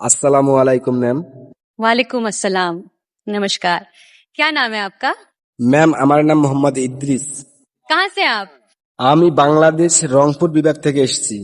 আসসালামু আলাইকুম ম্যাম वालेकुम अस्सलाम नमस्कार क्या नाम है आपका ম্যাম আমার নাম মোহাম্মদ ইদ্রিস कहाँ से आप আমি বাংলাদেশ রংপুর বিভাগ থেকে এসেছি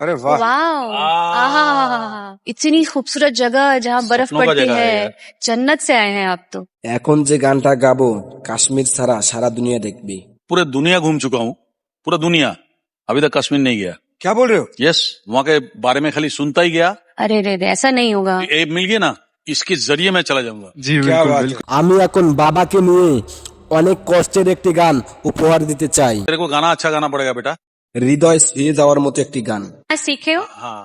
अरे वाह वाओ आहा इतनी खूबसूरत जगह जहाँ बर्फ सपनों का पड़ती जगह है है यार। जन्नत से आए हैं आप तो এখন যে গানটা গাবো কাশ্মীর ছাড়া সারা দুনিয়া দেখবি पूरे दुनिया घूम चुका हूँ पूरा दुनिया अभी तक कश्मीर नहीं गया क्या बोल रहे हो यस वहाँ के बारे में खाली सुनता ही गया अरे रे रे ऐसा नहीं होगा ये मिल गया ना इसके जरिए मैं चला जाऊंगा জি क्या বিলকুল बात বিলকুল আমি এখন বাবাকে নিয়ে অনেক কষ্টের একটি গান উপহার দিতে চাই तेरे को गाना अच्छा गाना पड़ेगा बेटा হৃদয় ছুঁয়ে যাওয়ার মতো একটি গান क्या सीखे हो हाँ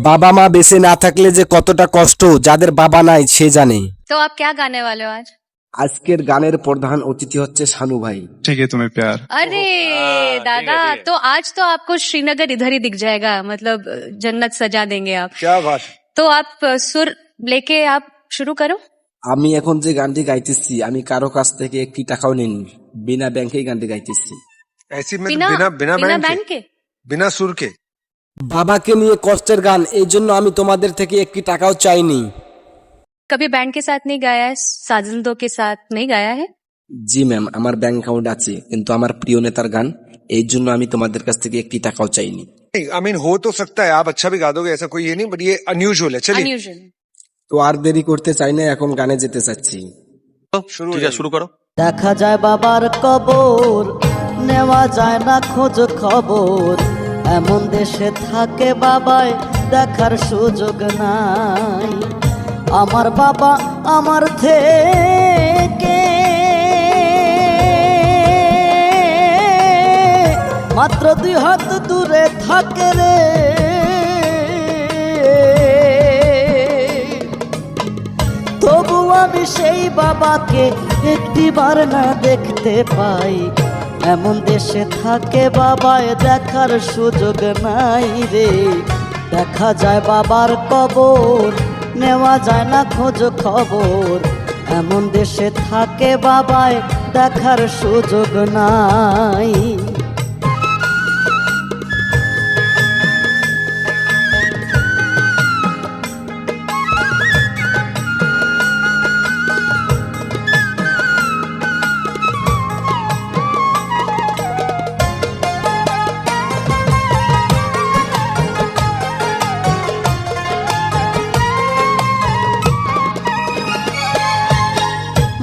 বাবা মা বেঁচে না থাকলে যে কতটা কষ্ট যাদের বাবা নাই সে জানে तो आप क्या गाने वाले हो आज আজকের গানের প্রধান অতিথি হচ্ছে শানু ভাই ঠিক है तुम्हें प्यार अरे हाँ, दादा ठीक है, ठीक है। तो आज तो आपको श्रीनगर इधर ही दिख जाएगा मतलब जन्नत सजा देंगे आप क्या बात तो आप सुर लेके आप शुरू करो আমি এখন যে গানটি গাইতেছি আমি কারো কাছ থেকে একটি টাকাও নিন বিনা ব্যাংকেই গানটি গাইতেছি ऐसी में तो बिना बिना बिना बिना बैंड बैंड के के बिना सुर के বাবাকে নিয়ে কষ্টের গান এই জন্য আমি তোমাদের থেকে একটি টাকাও চাইনি कभी बैंड के साथ नहीं गाया है साजिंदों के साथ नहीं गाया है জি ম্যাম আমার ব্যাংক অ্যাকাউন্ট আছে কিন্তু আমার প্রিয় নেতার গান এই জন্য আমি তোমাদের কাছ থেকে একটি টাকাও চাইনি आई मीन हो तो सकता है आप अच्छा भी गा दोगे ऐसा कोई ये नहीं बट ये अनयूजुअल है चलिए अनयूजुअल তো আর দেরি করতে চাই না এখন গানে যেতে চাচ্ছি शुरू हो ठीक है जाइए। शुरू करो দেখা যায় বাবার কবর নেওয়া যায় না খোঁজ খবর এমন দেশে থাকে বাবায় দেখার সুযোগ নাই আমার বাবা আমার থেকে। মাত্র দুই হাত দূরে থাকে রে। তবু আমি সেই বাবাকে একটিবার না দেখতে পাই। এমন দেশে থাকে বাবায় দেখার সুযোগ নাই রে। দেখা যায় বাবার কবর নেওয়া যায় না খোঁজ খবর। এমন দেশে থাকে বাবায় দেখার সুযোগ নাই।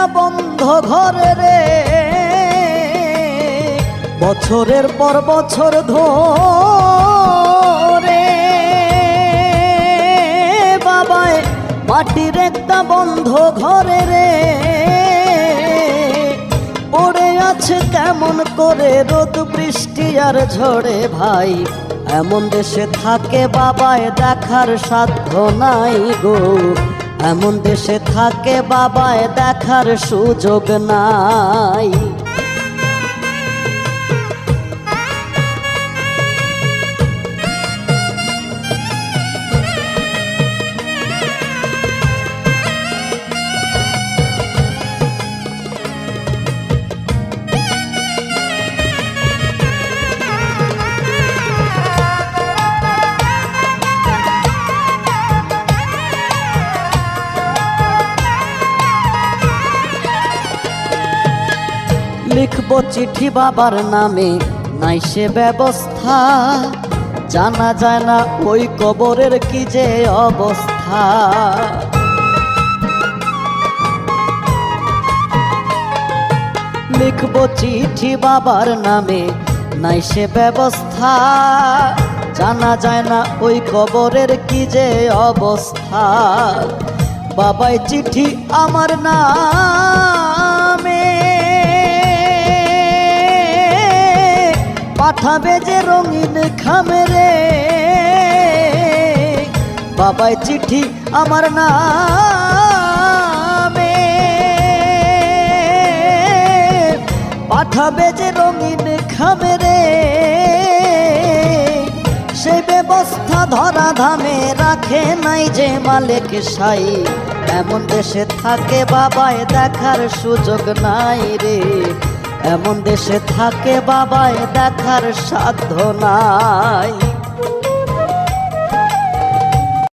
একটা বন্ধ ঘরে রে। বছরের পর বছর ধরে বাবায় মাটির একটা বন্ধ ঘরে রে। পড়ে আছে কেমন করে রোদ, বৃষ্টি আর ঝড়ে ভাই। এমন দেশে থাকে বাবায় দেখার সাধ্য নাই গো। এমন দেশে থাকে বাবায় দেখার সুযোগ নাই। লিখব চিঠি বাবার নামে। নাই সে ব্যবস্থা। জানা যায় না ওই কবরের কি যে অবস্থা। লিখব চিঠি বাবার নামে। নাই সে ব্যবস্থা। জানা যায় না ওই কবরের কি যে অবস্থা। বাবাই চিঠি আমার নামে। পাঠাবে যে রঙিন খামেরে। বাবাই চিঠি আমার নামে। পাঠাবে যে রঙিন খামেরে। সে ব্যবস্থা ধরা ধামে রাখে নাই যে মালিক সাই। এমন দেশে থাকে বাবায় দেখার সুযোগ নাই রে। এমন দেশে থাকে বাবায় দেখার সাধ্য নাই।